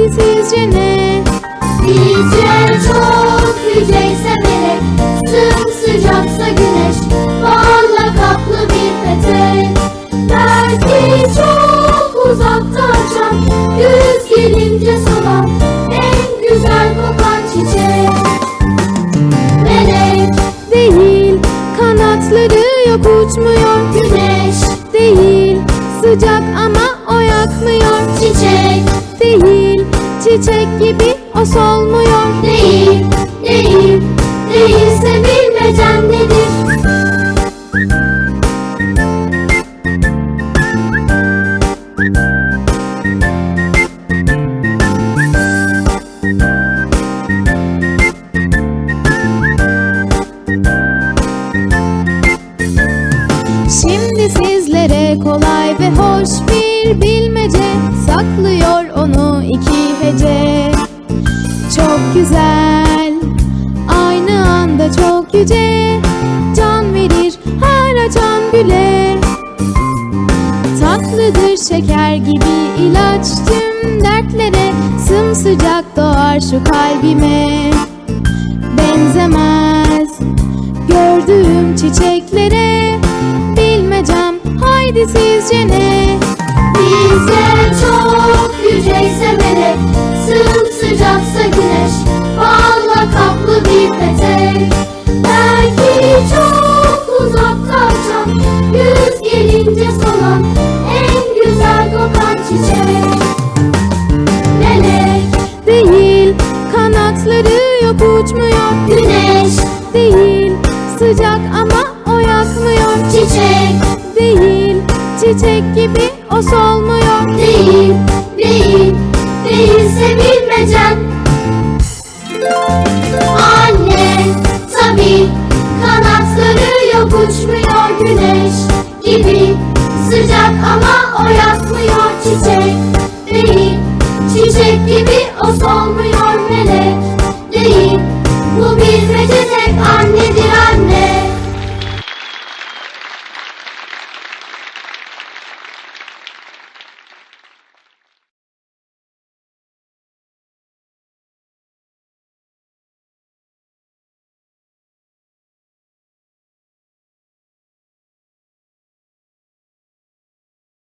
haydi sizce ne? Bizce çok yüceyse melek Sımsıcaksa güneş Balla kaplı bir petek Belki çok uzakta açan Güz gelince solan En güzel kokan çiçek. Melek, Değil kanatları yok uçmuyor. güneş, Değil sıcak ama çiçek gibi o solmuyor Değil, değil, değilse bilmecen nedir? Şimdi sizlere kolay ve hoş bir bilmece Saklıyor hece Çok güzel Aynı anda çok yüce. Can verir her açan güle. Tatlıdır şeker gibi ilaç tüm dertlere. Sımsıcak doğar şu kalbime. Benzemez gördüğüm çiçeklere. Bilmecem haydi sizce ne? Solan En güzel kokan çiçek. Melek, Değil kanatları yok uçmuyor. Güneş, Değil sıcak ama o yakmıyor çiçek Değil çiçek gibi o solmuyor. Değil, değil, o